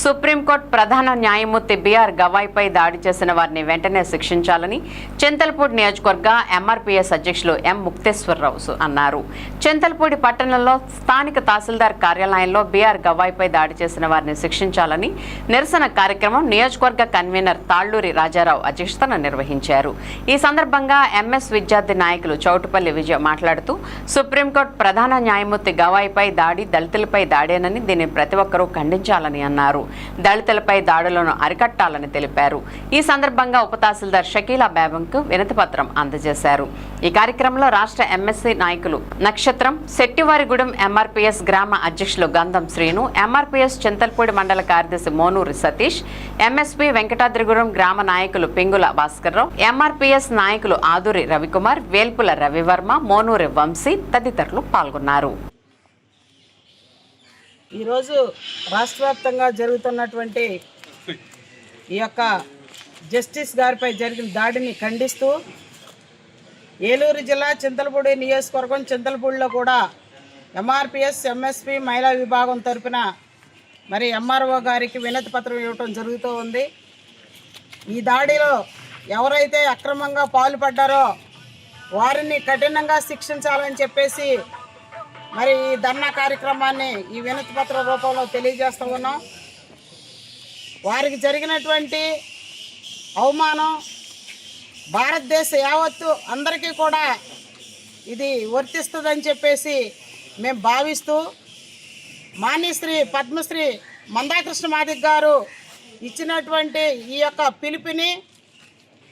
Supreme court ప్రధాన న్యాయమూర్తి BR గవాయ్పై దాడి చేసిన వారిని వెంటనే శిక్షించాలని చింతల్పూడి నియోజకవర్గ ఎంఆర్పీఎస్ అధ్యక్షులు ఎం ముక్తేశ్వరరావు అన్నారు. చింతల్పూడి పట్టణంలో స్థానిక తహసీల్దార్ కార్యాలయంలో బిఆర్ గవాయ్పై దాడి చేసిన వారిని శిక్షించాలని నిరసన కార్యక్రమం నియోజకవర్గ కన్వీనర్ తాళ్ళూరి రాజారావు అధ్యక్షతన నిర్వహించారు. ఈ సందర్భంగా ఎంఎస్ విద్యార్థి నాయకులు చౌటుపల్లి విజయ మాట్లాడుతూ సుప్రీంకోర్టు ప్రధాన న్యాయమూర్తి గవాయిపై దాడి దళితులపై దాడేనని దీన్ని ప్రతి ఒక్కరూ ఖండించాలని అన్నారు. దళితులపై దాడులను అరికట్టాలని తెలిపారు. ఈ సందర్భంగా ఉప తహసీల్దార్ షకీలా బేగంకు వినతి పత్రం అందజేశారు. ఈ కార్యక్రమంలో రాష్ట్ర ఎంఎస్సీ నాయకులు నక్షత్రం శెట్టివారిగూడెం ఎంఆర్పీఎస్ గ్రామ అధ్యక్షులు గంధం శ్రీను ఎంఆర్పీఎస్ చింతల్పూడి మండల కార్యదర్శి మోనూరి సతీష్ ఎంఎస్పీ వెంకటాద్రిగూడెం గ్రామ నాయకులు పింగుల భాస్కర్రావు ఎంఆర్పీఎస్ నాయకులు ఆదూరి రవికుమార్ వేల్పుల రవివర్మ మోనూరి వంశీ తదితరులు పాల్గొన్నారు. ఈరోజు రాష్ట్ర వ్యాప్తంగా జరుగుతున్నటువంటి ఈ యొక్క జస్టిస్ గారిపై జరిగిన దాడిని ఖండిస్తూ ఏలూరు జిల్లా చింతలపూడి నియోజకవర్గం చింతలపూడిలో కూడా ఎంఆర్పిఎస్ ఎంఎస్పి మహిళా విభాగం తరపున మరి ఎంఆర్ఓ గారికి వినతి పత్రం ఇవ్వటం జరుగుతూ ఉంది. ఈ దాడిలో ఎవరైతే అక్రమంగా పాల్పడ్డారో వారిని కఠినంగా శిక్షించాలని చెప్పేసి మరి ఈ ధర్నా కార్యక్రమాన్ని ఈ వినతి పత్ర రూపంలో తెలియజేస్తూ ఉన్నాం. వారికి జరిగినటువంటి అవమానం భారతదేశ యావత్తు అందరికీ కూడా ఇది వర్తిస్తుందని చెప్పేసి మేము భావిస్తూ మాన్యశ్రీ పద్మశ్రీ మందాకృష్ణ మాదిక్ గారు ఇచ్చినటువంటి ఈ యొక్క పిలుపుని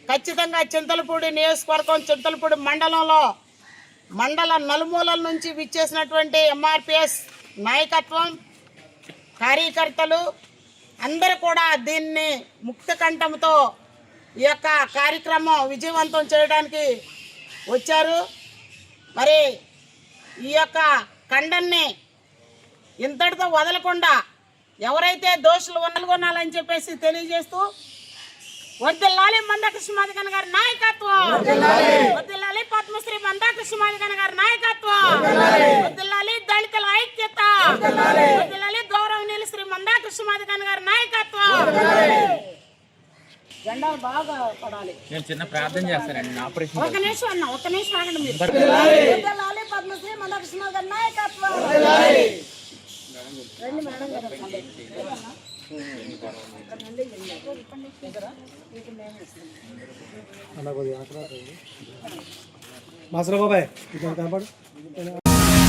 ఖచ్చితంగా చింతలపూడి నియోజకవర్గం చింతలపూడి మండలంలో మండల నలుమూలల నుంచి విచ్చేసినటువంటి ఎంఆర్పిఎస్ నాయకత్వం కార్యకర్తలు అందరూ కూడా దీన్ని ముక్త కంఠంతో ఈ యొక్క కార్యక్రమం విజయవంతం చేయడానికి వచ్చారు. మరి ఈ యొక్క ఖండన్ని ఇంతటితో వదలకుండా ఎవరైతే దోషులు ఉన్నలుగొనాలని చెప్పేసి తెలియజేస్తూ వర్దిల్లాలి మందకృష్ణ మాదిగన్ గారి నాయకత్వం. వర్దిల్లాలి పద్మశ్రీ మాదిగన్ గారి నాయకత్వం. వర్దిల్లాలి దళితుల ఐక్యత. వర్దిల్లాలి గౌరవనీయులు శ్రీ మందాకృష్ణ మాదిగన్ గారి నాయకత్వం. జెండాలు బాగా పడాలి. నేను చిన్న ప్రార్థన చేస్తానండి. ఆపరేషన్ ఒక నిమిషం అన్న ఒక నిమిషం ఆగండి మీరు. వర్దిల్లాలి పద్మశ్రీ మందాకృష్ణ గారి నాయకత్వం. రండి మేడం గారు. మాసరా মাসরা বাবা